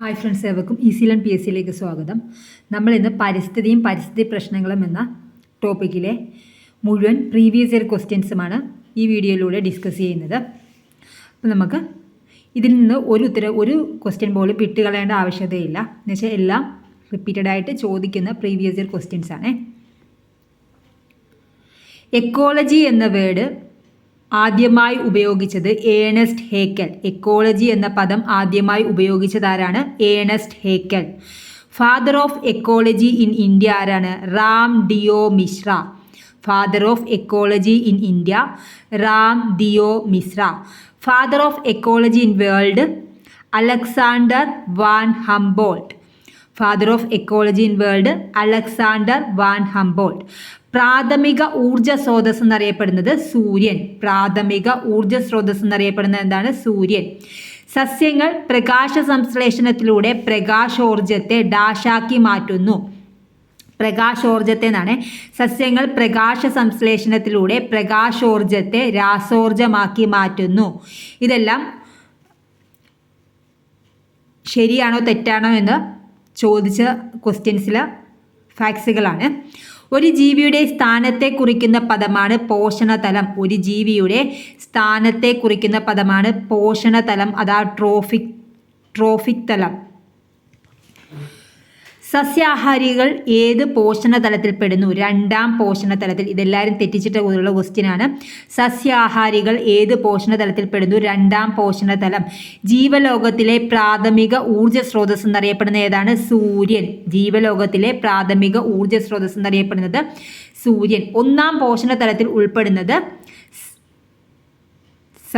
Hi friends ഏവർക്കും easy learn P S സിയിലേക്ക് സ്വാഗതം. നമ്മൾ ഇന്ന് പരിസ്ഥിതിയും പരിസ്ഥിതി പ്രശ്നങ്ങളും എന്ന ടോപ്പിക്കിലെ മുഴുവൻ പ്രീവിയസ് ഇയർ ക്വസ്റ്റ്യൻസുമാണ് ഈ വീഡിയോയിലൂടെ ഡിസ്കസ് ചെയ്യുന്നത്. അപ്പോൾ നമുക്ക് ഇതിൽ നിന്ന് ഒരു ഉത്തരം ഒരു ക്വസ്റ്റ്യൻ പോലും വിട്ടുകളയേണ്ട ആവശ്യതയില്ല. എന്നുവെച്ചാൽ എല്ലാം റിപ്പീറ്റഡ് ആയിട്ട് ചോദിക്കുന്ന പ്രീവിയസ് ഇയർ ക്വസ്റ്റ്യൻസ് ആണ്. എക്കോളജി എന്ന വേർഡ് ആദ്യമായി ഉപയോഗിച്ചത് ഏണസ്റ്റ് ഹേക്കൽ. എക്കോളജി എന്ന പദം ആദ്യമായി ഉപയോഗിച്ചതാരാണ്? Ernest Haeckel. Father of ecology in India ആരാണ്? Ram Deo Mishra. Father of ecology in India Ram Deo Mishra. Father of ecology in world Alexander von Humboldt. Father of ecology in world Alexander von Humboldt. പ്രാഥമിക ഊർജ സ്രോതസ് എന്നറിയപ്പെടുന്നത് സൂര്യൻ. പ്രാഥമിക ഊർജ സ്രോതസ് എന്നറിയപ്പെടുന്നത് എന്താണ്? സൂര്യൻ. സസ്യങ്ങൾ പ്രകാശ സംശ്ലേഷണത്തിലൂടെ പ്രകാശോർജത്തെ ഡാഷാക്കി മാറ്റുന്നു. പ്രകാശോർജത്തെ എന്നാണ്. സസ്യങ്ങൾ പ്രകാശ സംശ്ലേഷണത്തിലൂടെ പ്രകാശോർജത്തെ രാസോർജമാക്കി മാറ്റുന്നു. ഇതെല്ലാം ശരിയാണോ തെറ്റാണോ എന്ന് ചോദിച്ച ക്വസ്റ്റ്യൻസിലെ ഫാക്സുകളാണ് ഒരു ജീവിയുടെ സ്ഥാനത്തെ കുറിക്കുന്ന പദമാണ് പോഷണതലം. ഒരു ജീവിയുടെ സ്ഥാനത്തെ കുറിക്കുന്ന പദമാണ് പോഷണതലം. അതാ ട്രോഫിക് ട്രോഫിക് തലം. സസ്യാഹാരികൾ ഏത് പോഷണ പെടുന്നു രണ്ടാം പോഷണ തലത്തിൽ ഇതെല്ലാവരും തെറ്റിച്ചിട്ട് ഉള്ള ക്വസ്റ്റ്യൻ ആണ്. സസ്യാഹാരികൾ ഏത് പോഷണ പെടുന്നു രണ്ടാം പോഷണ തലം ജീവലോകത്തിലെ പ്രാഥമിക ഊർജ സ്രോതസ് എന്നറിയപ്പെടുന്ന ഏതാണ്? സൂര്യൻ. ജീവലോകത്തിലെ പ്രാഥമിക ഊർജ സ്രോതസ് എന്നറിയപ്പെടുന്നത് സൂര്യൻ. ഒന്നാം പോഷണ തലത്തിൽ ഉൾപ്പെടുന്നത്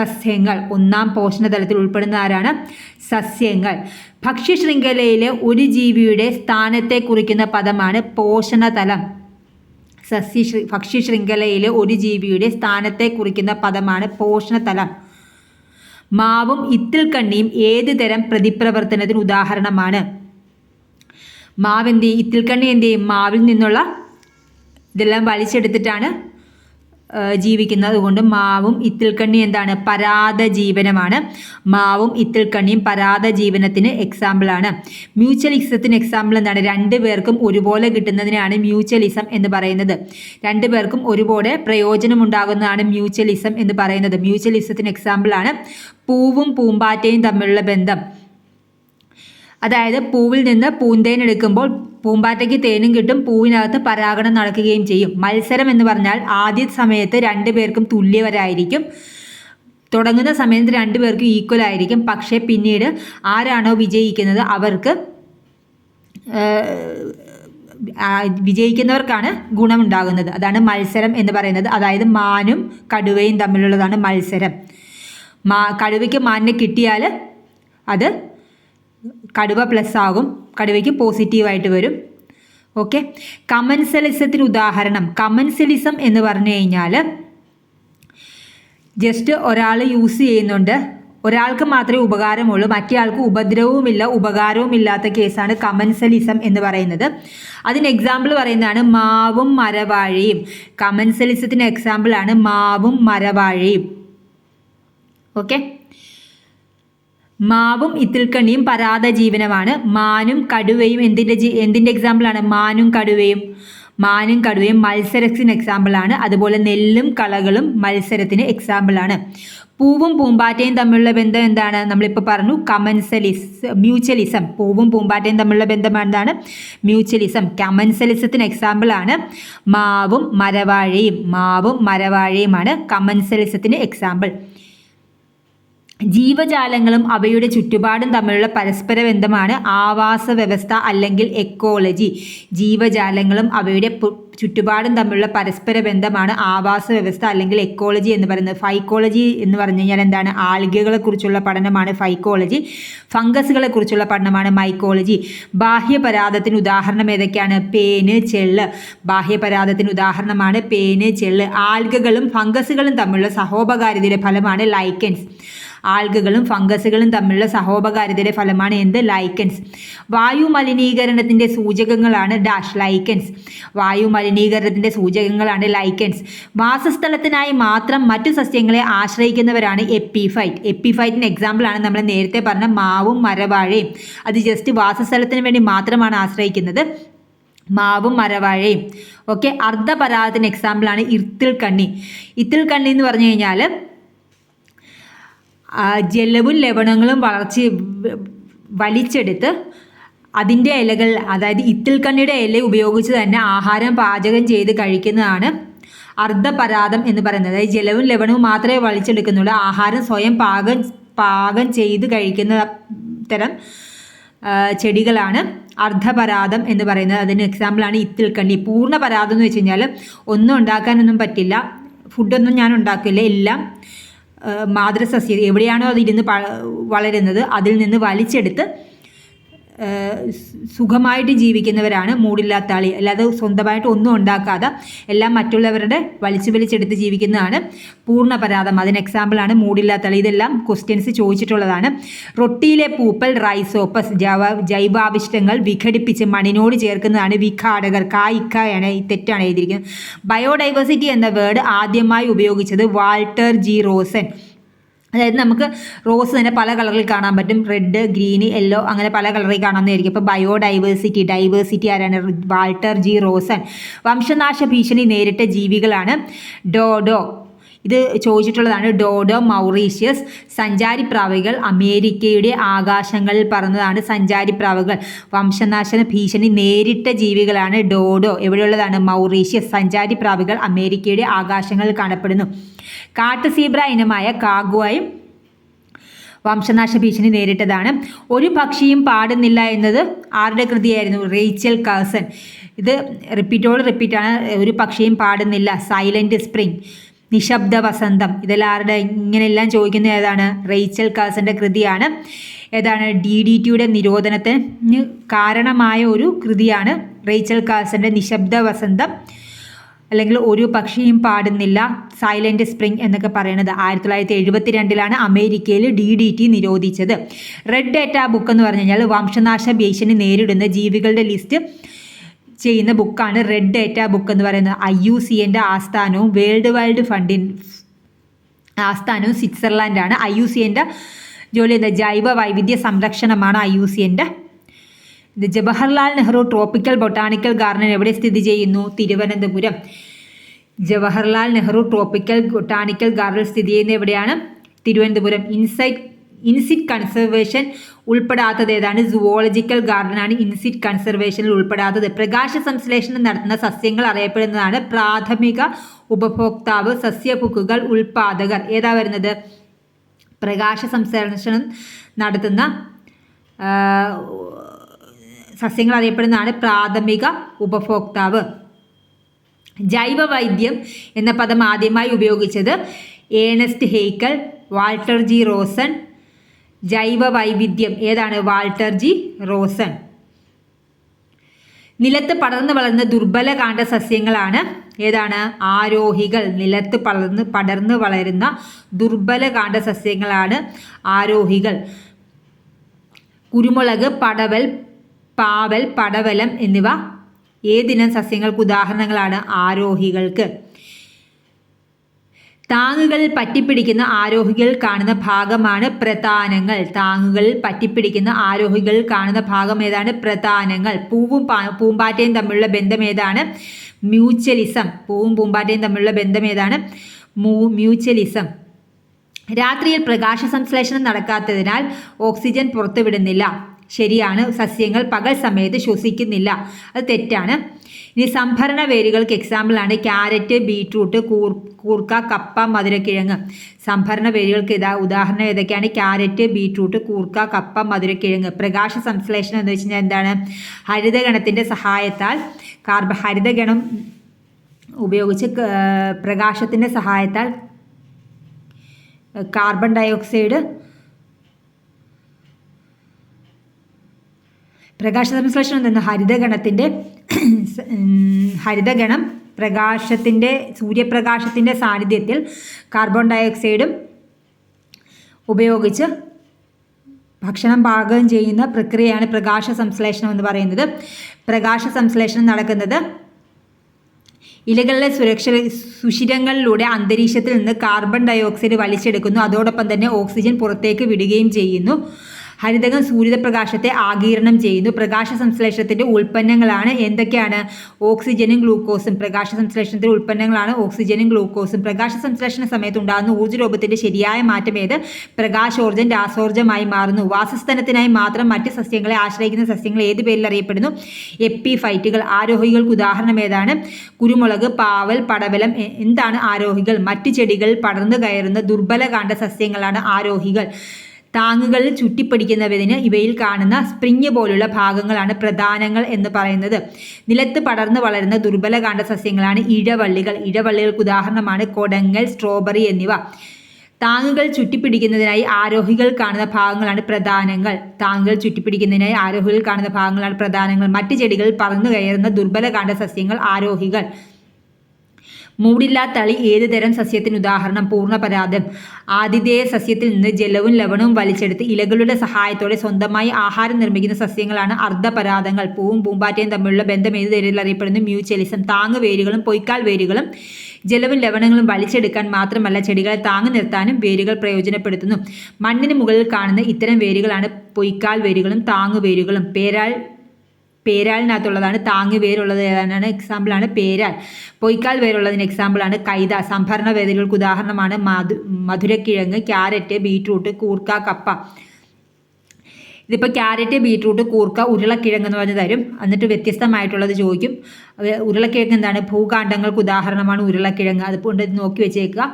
സസ്യങ്ങൾ. ഒന്നാം പോഷണതലത്തിൽ ഉൾപ്പെടുന്ന ആരാണ്? സസ്യങ്ങൾ. ഭക്ഷ്യശൃംഖലയിലെ ഒരു ജീവിയുടെ സ്ഥാനത്തെ കുറിക്കുന്ന പദമാണ് പോഷണതലം. സസ്യ ഭക്ഷ്യശൃംഖലയിലെ ഒരു ജീവിയുടെ സ്ഥാനത്തെ കുറിക്കുന്ന പദമാണ് പോഷണതലം. മാവും ഇത്തിൽ കണ്ണിയും ഏത് തരം പ്രതിപ്രവർത്തനത്തിന് ഉദാഹരണമാണ്? മാവ് എന്ത് ചെയ്യും? ഇത്തിൽ കണ്ണി എന്ത് ചെയ്യും? മാവിൽ നിന്നുള്ള ഇതെല്ലാം വലിച്ചെടുത്തിട്ടാണ് ജീവിക്കുന്നത് അതുകൊണ്ട് മാവും ഇത്തിൽക്കണ്ണി എന്താണ്? പരാത ജീവനമാണ്. മാവും ഇത്തിൽക്കണ്ണിയും പരാത ജീവനത്തിന് എക്സാമ്പിളാണ് മ്യൂച്വലിസത്തിന് എക്സാമ്പിൾ എന്താണ്? രണ്ട് പേർക്കും ഒരുപോലെ കിട്ടുന്നതിനാണ് മ്യൂച്വലിസം എന്ന് പറയുന്നത്. രണ്ട് പേർക്കും ഒരുപോലെ പ്രയോജനമുണ്ടാകുന്നതാണ് മ്യൂച്വലിസം എന്ന് പറയുന്നത്. മ്യൂച്വലിസത്തിന് എക്സാമ്പിളാണ് പൂവും പൂമ്പാറ്റയും തമ്മിലുള്ള ബന്ധം. അതായത് പൂവിൽ നിന്ന് പൂന്തേൻ എടുക്കുമ്പോൾ പൂമ്പാറ്റയ്ക്ക് തേനും കിട്ടും പൂവിനകത്ത് പരാഗണം നടക്കുകയും ചെയ്യും. മത്സരം എന്ന് പറഞ്ഞാൽ ആദ്യ സമയത്ത് രണ്ടു പേർക്കും തുല്യവരായിരിക്കും. തുടങ്ങുന്ന സമയത്ത് രണ്ടു പേർക്കും ഈക്വൽ ആയിരിക്കും. പക്ഷേ പിന്നീട് ആരാണോ വിജയിക്കുന്നത് അവർക്ക് വിജയിക്കുന്നവർക്കാണ് ഗുണമുണ്ടാകുന്നത്. അതാണ് മത്സരം എന്ന് പറയുന്നത്. അതായത് മാനും കടുവയും തമ്മിലുള്ളതാണ് മത്സരം. മാ കടുവയ്ക്ക് മാനിനെ കിട്ടിയാൽ അത് കടുവ പ്ലസ് ആകും. കടുവയ്ക്ക് പോസിറ്റീവായിട്ട് വരും. ഓക്കെ കമൻസലിസത്തിന് ഉദാഹരണം. കമൻസലിസം എന്ന് പറഞ്ഞു കഴിഞ്ഞാൽ ജസ്റ്റ് ഒരാൾ യൂസ് ചെയ്യുന്നുണ്ട്. ഒരാൾക്ക് മാത്രമേ ഉപകാരമുള്ളൂ. മറ്റേയാൾക്ക് ഉപദ്രവവുമില്ല ഉപകാരവും ഇല്ലാത്ത കേസാണ് കമൻസലിസം എന്ന് പറയുന്നത്. അതിന് എക്സാമ്പിൾ പറയുന്നതാണ് മാവും മരവാഴയും. കമൻസലിസത്തിന് എക്സാമ്പിളാണ് മാവും മരവാഴയും. ഓക്കെ മാവും ഇത്തിൽക്കണ്ണിയും പരാത ജീവനമാണ്. മാനും കടുവയും എന്തിന്റെ ജീ എന്തിന്റെ എക്സാമ്പിളാണ് മാനും കടുവയും മാനും കടുവയും മത്സരത്തിന് എക്സാമ്പിളാണ് അതുപോലെ നെല്ലും കളകളും മത്സരത്തിന് എക്സാമ്പിളാണ് പൂവും പൂമ്പാറ്റയും തമ്മിലുള്ള ബന്ധം എന്താണ്? നമ്മളിപ്പോൾ പറഞ്ഞു കമൻസലിസ് മ്യൂച്വലിസം പൂവും പൂമ്പാറ്റയും തമ്മിലുള്ള ബന്ധം എന്താണ്? മ്യൂച്വലിസം കമൻസലിസത്തിന് എക്സാമ്പിളാണ് മാവും മരവാഴയും മാവും മരവാഴയുമാണ് കമൻസലിസത്തിന് എക്സാമ്പിൾ ജീവജാലങ്ങളും അവയുടെ ചുറ്റുപാടും തമ്മിലുള്ള പരസ്പര ബന്ധമാണ് ആവാസ വ്യവസ്ഥ അല്ലെങ്കിൽ എക്കോളജി ജീവജാലങ്ങളും അവയുടെ ചുറ്റുപാടും തമ്മിലുള്ള പരസ്പര ബന്ധമാണ് ആവാസ വ്യവസ്ഥ അല്ലെങ്കിൽ എക്കോളജി എന്ന് പറയുന്നത്. ഫൈക്കോളജി എന്ന് പറഞ്ഞു കഴിഞ്ഞാൽ എന്താണ്? ആൽഗകളെ കുറിച്ചുള്ള പഠനമാണ് ഫൈക്കോളജി ഫംഗസുകളെ കുറിച്ചുള്ള പഠനമാണ് മൈക്കോളജി ബാഹ്യപരാധത്തിന് ഉദാഹരണം ഏതൊക്കെയാണ്? പേന് ചെള്ള്. ബാഹ്യപരാധത്തിന് ഉദാഹരണമാണ് പേന് ചെള്ള്. ആൽഗകളും ഫംഗസുകളും തമ്മിലുള്ള സഹോപകാരിതയുടെ ഫലമാണ് ലൈക്കൻസ് ആൽഗകളും ഫംഗസുകളും തമ്മിലുള്ള സഹോപകാരിതയുടെ ഫലമാണ് എന്ത്? ലൈക്കൻസ് വായു മലിനീകരണത്തിന്റെ സൂചകങ്ങളാണ് ഡാഷ് ലൈക്കൻസ് വായു മലിനീകരണത്തിന്റെ സൂചകങ്ങളാണ് ലൈക്കൻസ് വാസസ്ഥലത്തിനായി മാത്രം മറ്റു സസ്യങ്ങളെ ആശ്രയിക്കുന്നവരാണ് എപ്പിഫൈറ്റ് എപ്പിഫൈറ്റിന് എക്സാമ്പിളാണ് നമ്മൾ നേരത്തെ പറഞ്ഞ മാവും മരവാഴയും. അത് ജസ്റ്റ് വാസസ്ഥലത്തിന് വേണ്ടി മാത്രമാണ് ആശ്രയിക്കുന്നത്. മാവും മരവാഴയും. ഓക്കെ അർദ്ധപരാഗത്തിന് എക്സാമ്പിളാണ് ഇർത്തിൽ കണ്ണി ഇത്തിൽ കണ്ണി എന്ന് പറഞ്ഞു കഴിഞ്ഞാൽ ജലവും ലവണങ്ങളും വളർച്ച വലിച്ചെടുത്ത് അതിന്റെ ഇലകൾ അതായത് ഇത്തിൽക്കണ്ണിയുടെ ഇല ഉപയോഗിച്ച് തന്നെ ആഹാരം പാചകം ചെയ്ത് കഴിക്കുന്നതാണ് അർദ്ധപരാതം എന്ന് പറയുന്നത്. അതായത് ജലവും ലവണവും മാത്രമേ വലിച്ചെടുക്കുന്നുള്ളൂ. ആഹാരം സ്വയം പാകം പാകം ചെയ്ത് കഴിക്കുന്ന തരം ചെടികളാണ് അർദ്ധപരാതം എന്ന് പറയുന്നത്. അതിന് എക്സാമ്പിളാണ് ഇത്തിൽക്കണ്ണി. പൂർണ പരാതം എന്ന് വെച്ച് കഴിഞ്ഞാൽ ഒന്നും ഉണ്ടാക്കാനൊന്നും പറ്റില്ല. ഫുഡൊന്നും ഞാൻ ഉണ്ടാക്കില്ല. എല്ലാം മാതൃസസ്യം എവിടെയാണോ അത് ഇരുന്ന് വളരുന്നത് അതിൽ നിന്ന് വലിച്ചെടുത്ത് സുഖമായിട്ട് ജീവിക്കുന്നവരാണ് മൂടില്ലാത്ത ആളി അല്ലാതെ സ്വന്തമായിട്ട് ഒന്നും ഉണ്ടാക്കാതെ എല്ലാം മറ്റുള്ളവരുടെ വലിച്ചു വലിച്ചെടുത്ത് ജീവിക്കുന്നതാണ് പൂർണപരാതം അതിന് എക്സാമ്പിളാണ് മൂടില്ലാത്ത ആളി ഇതെല്ലാം ക്വസ്റ്റ്യൻസ് ചോദിച്ചിട്ടുള്ളതാണ്. റൊട്ടിയിലെ പൂപ്പൽ റൈസോപ്പസ് ജവ ജൈവാവിഷ്ടങ്ങൾ വിഘടിപ്പിച്ച് മണ്ണിനോട് ചേർക്കുന്നതാണ് വിഘാടകർ. കായിക്കായാണ് ഈ തെറ്റാണ് എഴുതിയിരിക്കുന്നത്. ബയോഡൈവേഴ്സിറ്റി എന്ന വേർഡ് ആദ്യമായി ഉപയോഗിച്ചത് വാൾട്ടർ ജി റോസൻ. അതായത് നമുക്ക് റോസ് തന്നെ പല കളറിൽ കാണാൻ പറ്റും. റെഡ് ഗ്രീൻ യെല്ലോ അങ്ങനെ പല കളറിൽ കാണാമെന്നായിരിക്കും ഇപ്പോൾ ബയോഡൈവേഴ്സിറ്റി ഡൈവേഴ്സിറ്റി ആരാണ്? വാൾട്ടർ ജി റോസൻ വംശനാശ ഭീഷണി നേരിട്ട ജീവികളാണ്. ഡോഡോ ഇത് ചോദിച്ചിട്ടുള്ളതാണ് ഡോഡോ മൗറീഷ്യസ്. സഞ്ചാരിപ്രാവികൾ അമേരിക്കയുടെ ആകാശങ്ങളിൽ പറന്നതാണ് സഞ്ചാരിപ്രാവുകൾ വംശനാശന ഭീഷണി നേരിട്ട ജീവികളാണ് ഡോഡോ. എവിടെയുള്ളതാണ്? മൗറീഷ്യസ്. സഞ്ചാരിപ്രാവികൾ അമേരിക്കയുടെ ആകാശങ്ങളിൽ കാണപ്പെടുന്നു. കാട്ടു സീബ്ര ഇനമായ കാഗുവായും വംശനാശ ഭീഷണി നേരിട്ടതാണ്. ഒരു പക്ഷിയും പാടുന്നില്ല എന്നത് ആരുടെ കൃതിയായിരുന്നു? റേച്ചൽ കാസൺ ഇത് റിപ്പീറ്റോട് റിപ്പീറ്റാണ്. ഒരു പക്ഷിയും പാടുന്നില്ല. Silent spring. നിശബ്ദ വസന്തം ഇതെല്ലാം ആരുടെ ഇങ്ങനെയെല്ലാം ചോദിക്കുന്ന ഏതാണ്? റേച്ചൽ കാസിന്റെ കൃതിയാണ്. ഏതാണ്? ഡി ഡി ടിയുടെ നിരോധനത്തിന് കാരണമായ ഒരു കൃതിയാണ് റേച്ചൽ കാസിന്റെ നിശബ്ദ വസന്തം അല്ലെങ്കിൽ ഒരു പക്ഷിയും പാടുന്നില്ല സൈലന്റ് സ്പ്രിംഗ് എന്നൊക്കെ പറയുന്നത് ആയിരത്തി തൊള്ളായിരത്തി എഴുപത്തി രണ്ടിലാണ് അമേരിക്കയിൽ ഡി ഡി ടി നിരോധിച്ചത്. റെഡ് ഡേറ്റ ബുക്ക് എന്ന് പറഞ്ഞു കഴിഞ്ഞാൽ വംശനാശ ഭീഷണി നേരിടുന്ന ജീവികളുടെ ലിസ്റ്റ് ചെയ്യുന്ന ബുക്കാണ് റെഡ് ഡേറ്റ ബുക്ക് എന്ന് പറയുന്നത്. ഐ യു സി എന്റെ ആസ്ഥാനവും വേൾഡ് വൈഡ് ഫണ്ടിൻ ആസ്ഥാനവും സ്വിറ്റ്സർലാൻഡാണ്. ഐ യു സി എന്റെ ജോലി എന്താ? ജൈവ വൈവിധ്യ സംരക്ഷണമാണ് ഐ യു സി എന്റെ ഇത് Jawaharlal Nehru tropical botanical garden എവിടെ സ്ഥിതി ചെയ്യുന്നു? Thiruvananthapuram. Jawaharlal Nehru tropical botanical garden സ്ഥിതി ചെയ്യുന്നത് എവിടെയാണ്? Thiruvananthapuram. In situ in situ conservation ഉൾപ്പെടാത്തത് ഏതാണ്? സുവോളജിക്കൽ ഗാർഡനാണ് ഇൻസിറ്റ് കൺസർവേഷനിൽ ഉൾപ്പെടാത്തത്. പ്രകാശ സംശ്ലേഷണം നടത്തുന്ന സസ്യങ്ങൾ അറിയപ്പെടുന്നതാണ് പ്രാഥമിക ഉപഭോക്താവ് സസ്യപുക്കുകൾ ഉൽപാദകർ. ഏതാ വരുന്നത്? പ്രകാശ സംശ്ലേഷണം നടത്തുന്ന സസ്യങ്ങൾ അറിയപ്പെടുന്നതാണ് പ്രാഥമിക ഉപഭോക്താവ്. ജൈവ വൈദ്യം എന്ന പദം ആദ്യമായി ഉപയോഗിച്ചത് Ernest Haeckel Walter G Rosen ജൈവ വൈവിധ്യം ഏതാണ്? Walter G Rosen. നിലത്ത് പടർന്നു വളർന്ന ദുർബല കാണ്ട സസ്യങ്ങളാണ്. ഏതാണ്? ആരോഹികൾ. നിലത്ത് പടർന്ന് പടർന്നു വളരുന്ന ദുർബല കാണ്ട സസ്യങ്ങളാണ് ആരോഹികൾ. കുരുമുളക് പടവൽ പാവൽ പടവലം എന്നിവ ഏതിനം സസ്യങ്ങൾക്ക് ഉദാഹരണങ്ങളാണ് ആരോഹികൾക്ക്? താങ്ങുകളിൽ പറ്റിപ്പിടിക്കുന്ന ആരോഹികൾ കാണുന്ന ഭാഗമാണ് പ്രധാനങ്ങൾ. താങ്ങുകളിൽ പറ്റിപ്പിടിക്കുന്ന ആരോഹികൾ കാണുന്ന ഭാഗം ഏതാണ്? പ്രധാനങ്ങൾ. പൂവും പൂമ്പാറ്റയും തമ്മിലുള്ള ബന്ധം ഏതാണ്? മ്യൂച്വലിസം. പൂവും പൂമ്പാറ്റയും തമ്മിലുള്ള ബന്ധം ഏതാണ്? മ്യൂച്വലിസം. രാത്രിയിൽ പ്രകാശ സംശ്ലേഷണം നടക്കാത്തതിനാൽ ഓക്സിജൻ പുറത്തുവിടുന്നില്ല. ശരിയാണ്. സസ്യങ്ങൾ പകൽ സമയത്ത് ശ്വസിക്കുന്നില്ല. അത് തെറ്റാണ്. ഇനി സംഭരണ വേരുകൾക്ക് എക്സാമ്പിളാണ് ക്യാരറ്റ് ബീട്രൂട്ട് കൂർ കൂർക്ക കപ്പ മധുരക്കിഴങ്ങ്. സംഭരണ വേരുകൾക്ക് ഇതാ ഉദാഹരണം ഏതൊക്കെയാണ്? ക്യാരറ്റ് ബീട്രൂട്ട് കൂർക്ക കപ്പ മധുരക്കിഴങ്ങ്. പ്രകാശ സംശ്ലേഷണം എന്ന് വെച്ച് എന്താണ്? ഹരിതഗണത്തിന്റെ സഹായത്താൽ കാർബ ഹരിതഗണം ഉപയോഗിച്ച് പ്രകാശത്തിന്റെ സഹായത്താൽ കാർബൺ ഡയോക്സൈഡ് പ്രകാശ സംശ്ലേഷണം എന്ന ഹരിതഗണത്തിന്റെ ഹരിതഗണം പ്രകാശത്തിന്റെ സൂര്യപ്രകാശത്തിന്റെ സാന്നിധ്യത്തിൽ കാർബൺ ഡയോക്സൈഡും ഉപയോഗിച്ച് ഭക്ഷണം പാകം ചെയ്യുന്ന പ്രക്രിയയാണ് പ്രകാശ സംശ്ലേഷണം എന്ന് പറയുന്നത്. പ്രകാശ സംശ്ലേഷണം നടക്കുന്നത് ഇലകളിലെ സുരക്ഷ സുഷിരങ്ങളിലൂടെ അന്തരീക്ഷത്തിൽ നിന്ന് കാർബൺ ഡയോക്സൈഡ് വലിച്ചെടുക്കുന്നു. അതോടൊപ്പം തന്നെ ഓക്സിജൻ പുറത്തേക്ക് വിടുകയും ചെയ്യുന്നു. ഹരിതകം സൂര്യപ്രകാശത്തെ ആകീരണം ചെയ്യുന്നു. പ്രകാശ സംശ്ലേഷണത്തിന്റെ ഉൽപ്പന്നങ്ങളാണ് എന്തൊക്കെയാണ്? ഓക്സിജനും ഗ്ലൂക്കോസും. പ്രകാശ സംശ്ലേഷണത്തിന്റെ ഉൽപ്പന്നങ്ങളാണ് ഓക്സിജനും ഗ്ലൂക്കോസും. പ്രകാശ സംശ്ലേഷണ സമയത്ത് ഉണ്ടാകുന്ന ഊർജരൂപത്തിന്റെ ശരിയായ മാറ്റം ഏത്? പ്രകാശോർജം രാസോർജമായി മാറുന്നു. വാസസ്ഥലത്തിനായി മാത്രം മറ്റ് സസ്യങ്ങളെ ആശ്രയിക്കുന്ന സസ്യങ്ങൾ ഏത് പേരിൽ അറിയപ്പെടുന്നു? എപ്പിഫൈറ്റുകൾ. ആരോഹികൾക്ക് ഉദാഹരണം ഏതാണ്? കുരുമുളക് പാവൽ പടവലം എന്താണ് ആരോഹികൾ? മറ്റ് ചെടികൾ പടർന്നു കയറുന്ന ദുർബല കാണ്ട സസ്യങ്ങളാണ് ആരോഹികൾ. താങ്ങുകളിൽ ചുറ്റിപ്പിടിക്കുന്നതിന് ഇവയിൽ കാണുന്ന സ്പ്രിങ് പോലുള്ള ഭാഗങ്ങളാണ് പ്രധാനങ്ങൾ എന്ന് പറയുന്നത്. നിലത്ത് പടർന്നു വളരുന്ന ദുർബലകാന്ഡ സസ്യങ്ങളാണ് ഇഴവള്ളികൾ. ഇഴവള്ളികൾക്ക് ഉദാഹരണമാണ് കൊടങ്ങൽ സ്ട്രോബെറി എന്നിവ. താങ്ങുകൾ ചുറ്റിപ്പിടിക്കുന്നതിനായി ആരോഹികൾ കാണുന്ന ഭാഗങ്ങളാണ് പ്രധാനങ്ങൾ. താങ്ങുകൾ ചുറ്റിപ്പിടിക്കുന്നതിനായി ആരോഹികൾ കാണുന്ന ഭാഗങ്ങളാണ് പ്രധാനങ്ങൾ. മറ്റ് ചെടികൾ പറന്നു കയറുന്ന ദുർബലകാന്ഡ സസ്യങ്ങൾ ആരോഹികൾ. മൂടില്ലാത്തളി ഏത് തരം സസ്യത്തിന് ഉദാഹരണം? പൂർണപരാതം ആതിഥേയ സസ്യത്തിൽ നിന്ന് ജലവും ലവണവും വലിച്ചെടുത്ത് ഇലകളുടെ സഹായത്തോടെ സ്വന്തമായി ആഹാരം നിർമ്മിക്കുന്ന സസ്യങ്ങളാണ് അർദ്ധപരാതങ്ങൾ പൂവും പൂമ്പാറ്റയും തമ്മിലുള്ള ബന്ധം ഏത് തരത്തിൽ അറിയപ്പെടുന്നു? മ്യൂച്വലിസം താങ്ങ് വേരുകളും പൊയ്ക്കാൽ വേരുകളും ജലവും ലവണങ്ങളും വലിച്ചെടുക്കാൻ മാത്രമല്ല ചെടികളെ താങ്ങി നിർത്താനും വേരുകൾ പ്രയോജനപ്പെടുത്തുന്നു. മണ്ണിന് മുകളിൽ കാണുന്ന ഇത്തരം വേരുകളാണ് പൊയ്ക്കാൽ വേരുകളും താങ്ങു വേരുകളും. പേരാൽ പേരാലിനകത്തുള്ളതാണ്. താങ്ങ് വേരുള്ളത് ഏതാണ് എക്സാമ്പിളാണ് പേരാൽ. പൊയ്ക്കാൽ വേരുള്ളതിന് എക്സാമ്പിളാണ് കൈത. സംഭരണ വേദികൾക്ക് ഉദാഹരണമാണ്. മധു മധുരക്കിഴങ്ങ് ക്യാരറ്റ് ബീറ്റ്റൂട്ട് കൂർക്ക കപ്പ. ഇതിപ്പോൾ ക്യാരറ്റ് ബീട്രൂട്ട് കൂർക്ക ഉരുളക്കിഴങ്ങ് എന്ന് പറഞ്ഞ് തരും. എന്നിട്ട് വ്യത്യസ്തമായിട്ടുള്ളത് ചോദിക്കും. ഉരുളക്കിഴങ്ങ് എന്താണ്? ഭൂകാണ്ഡങ്ങൾക്ക് ഉദാഹരണമാണ് ഉരുളക്കിഴങ്ങ്. അതുകൊണ്ട് നോക്കി വെച്ചേക്കുക.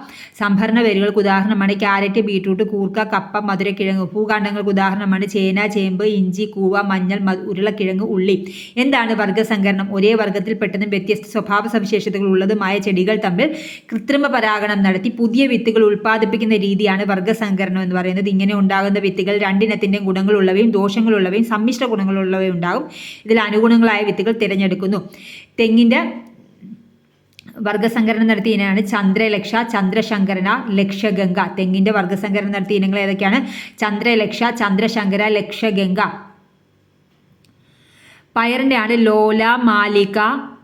സംഭരണ വേരുകൾക്ക് ഉദാഹരണമാണ് ക്യാരറ്റ് ബീട്രൂട്ട് കൂർക്ക കപ്പ മധുരക്കിഴങ്ങ്. ഭൂകാണ്ഡങ്ങൾക്ക് ഉദാഹരണമാണ് ചേന ചേമ്പ് ഇഞ്ചി കൂവ മഞ്ഞൾ ഉരുളക്കിഴങ്ങ് ഉള്ളി. എന്താണ് വർഗസങ്കരണം? ഒരേ വർഗത്തിൽ പെട്ടെന്ന് വ്യത്യസ്ത സ്വഭാവ സവിശേഷതകൾ ഉള്ളതുമായ ചെടികൾ തമ്മിൽ കൃത്രിമ പരാഗണം നടത്തി പുതിയ വിത്തുകൾ ഉൽപ്പാദിപ്പിക്കുന്ന രീതിയാണ് വർഗസങ്കരണം എന്ന് പറയുന്നത്. ഇങ്ങനെ ഉണ്ടാകുന്ന വിത്തുകൾ രണ്ടിനത്തിന്റെയും ഗുണങ്ങളുള്ളവയും ദോഷങ്ങളുള്ളവയും സമ്മിശ്ര ഗുണങ്ങളുള്ളവയും ഉണ്ടാകും. ഇതിൽ അനുഗുണങ്ങളായ വിത്തുകൾ തിരഞ്ഞെടുക്കുന്നു. തെങ്ങിന്റെ വർഗസംഘരണം നടത്തിയ ഇനമാണ് ചന്ദ്രലക്ഷ ചന്ദ്രശങ്കരന ലക്ഷഗംഗ. തെങ്ങിന്റെ വർഗസംഘരണം നടത്തിയ ഇനങ്ങൾ ഏതൊക്കെയാണ്? ചന്ദ്രലക്ഷ ചന്ദ്രശങ്കര ലക്ഷഗംഗ. പയറിന്റെ ആണ് ലോല മാലിക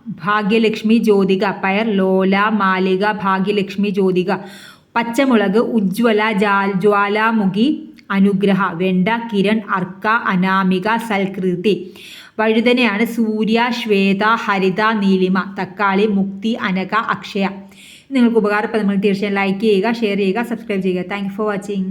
ഭാഗ്യലക്ഷ്മി ജ്യോതിക. പയർ ലോല മാലിക ഭാഗ്യലക്ഷ്മി ജ്യോതിക. പച്ചമുളക് ഉജ്ജ്വല ജാൽ ജ്വാലാമുഖി അനുഗ്രഹ വെണ്ട കിരൺ അർക്ക അനാമിക സൽകൃതി. വഴുതനയാണ് സൂര്യ ശ്വേത ഹരിത നീലിമ തക്കാളി മുക്തി അനക അക്ഷയ. നിങ്ങൾക്ക് ഉപകാരപ്രദങ്ങൾ തീർച്ചയായും ലൈക്ക് ചെയ്യുക ഷെയർ ചെയ്യുക സബ്സ്ക്രൈബ് ചെയ്യുക. Thank for watching